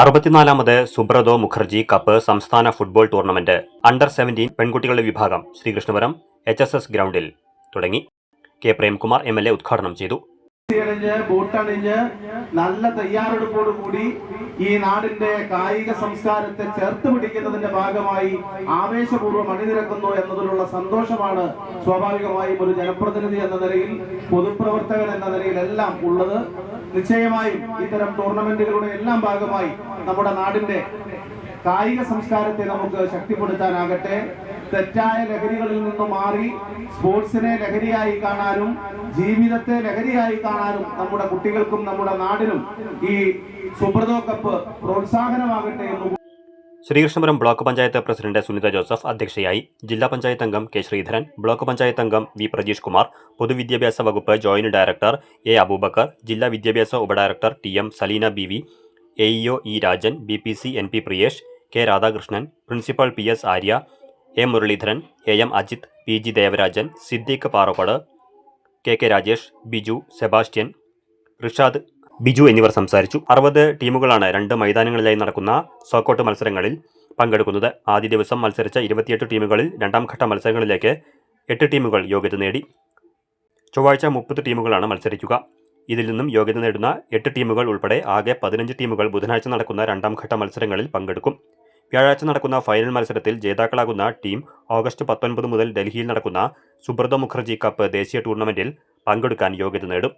അറുപത്തിനാലാമത് Subroto Mukherjee cup സംസ്ഥാന football tournament under seventeen പെൺകുട്ടികളുടെ വിഭാഗം ശ്രീകൃഷ്ണപുരം എച്ച് ഗ്രൗണ്ടിൽ തുടങ്ങി. കെ പ്രേംകുമാർ എ ഉദ്ഘാടനം ചെയ്തു. അണിഞ്ഞ് ബൂട്ടണിഞ്ഞ് നല്ല തയ്യാറെടുപ്പോടുകൂടി ഈ നാടിന്റെ കായിക സംസ്കാരത്തെ ചേർത്ത് പിടിക്കുന്നതിന്റെ ഭാഗമായി ആവേശപൂർവം അണിനിരക്കുന്നു എന്നതിലുള്ള സന്തോഷമാണ് സ്വാഭാവികമായും ഒരു ജനപ്രതിനിധി എന്ന നിലയിൽ പൊതുപ്രവർത്തകൻ എന്ന നിലയിൽ എല്ലാം ഉള്ളത്. നിശ്ചയമായും ഇത്തരം ടൂർണമെന്റുകളുടെ എല്ലാം ഭാഗമായി നമ്മുടെ നാടിന്റെ കായിക സംസ്കാരത്തെ നമുക്ക് ശക്തിപ്പെടുത്താനാകട്ടെ. തെറ്റായ ലഹരികളിൽ നിന്ന് മാറി സ്പോർട്സിനെ ലഹരിയായി കാണാനും ജീവിതത്തെ ലഹരിയായി കാണാനും നമ്മുടെ കുട്ടികൾക്കും നമ്മുടെ നാടിനും ഈ സുബ്രതോ കപ്പ് പ്രോത്സാഹനമാകട്ടെ എന്ന് Sreekrishnapuram block panchayat president Sunitha Joseph അധ്യക്ഷയായി ജില്ലാ പഞ്ചായത്ത് അംഗം കെ ശ്രീധരൻ ബ്ലോക്ക് പഞ്ചായത്ത് അംഗം വി പ്രജീഷ് കുമാർ പൊതുവിദ്യാഭ്യാസ വകുപ്പ് ജോയിന്റ് ഡയറക്ടർ എ അബൂബക്കർ ജില്ലാ വിദ്യാഭ്യാസ ഉപഡയറക്ടർ T M Saleena B V A EO E Rajan B P C N P Priyesh K Radhakrishnan principal P S Arya A Muraleedharan A M Ajith P G Devarajan Siddique Parakkode K K Rajesh Biju Sebastian Rishad Biju എന്നിവർ സംസാരിച്ചു. അറുപത് ടീമുകളാണ് രണ്ട് മൈതാനങ്ങളിലായി നടക്കുന്ന സോക്കോട്ട് മത്സരങ്ങളിൽ പങ്കെടുക്കുന്നത്. ആദ്യ ദിവസം മത്സരിച്ച ഇരുപത്തിയെട്ട് ടീമുകളിൽ രണ്ടാം ഘട്ട മത്സരങ്ങളിലേക്ക് എട്ട് ടീമുകൾ യോഗ്യത നേടി. ചൊവ്വാഴ്ച മുപ്പത് ടീമുകളാണ് മത്സരിക്കുക. ഇതിൽ നിന്നും യോഗ്യത നേടുന്ന എട്ട് ടീമുകൾ ഉൾപ്പെടെ ആകെ പതിനഞ്ച് ടീമുകൾ ബുധനാഴ്ച നടക്കുന്ന രണ്ടാം ഘട്ട മത്സരങ്ങളിൽ പങ്കെടുക്കും. വ്യാഴാഴ്ച നടക്കുന്ന ഫൈനൽ മത്സരത്തിൽ ജേതാക്കളാകുന്ന ടീം ഓഗസ്റ്റ് പത്തൊൻപത് മുതൽ ഡൽഹിയിൽ നടക്കുന്ന സുബ്രത മുഖർജി കപ്പ് ദേശീയ ടൂർണമെന്റിൽ പങ്കെടുക്കാൻ യോഗ്യത നേടും.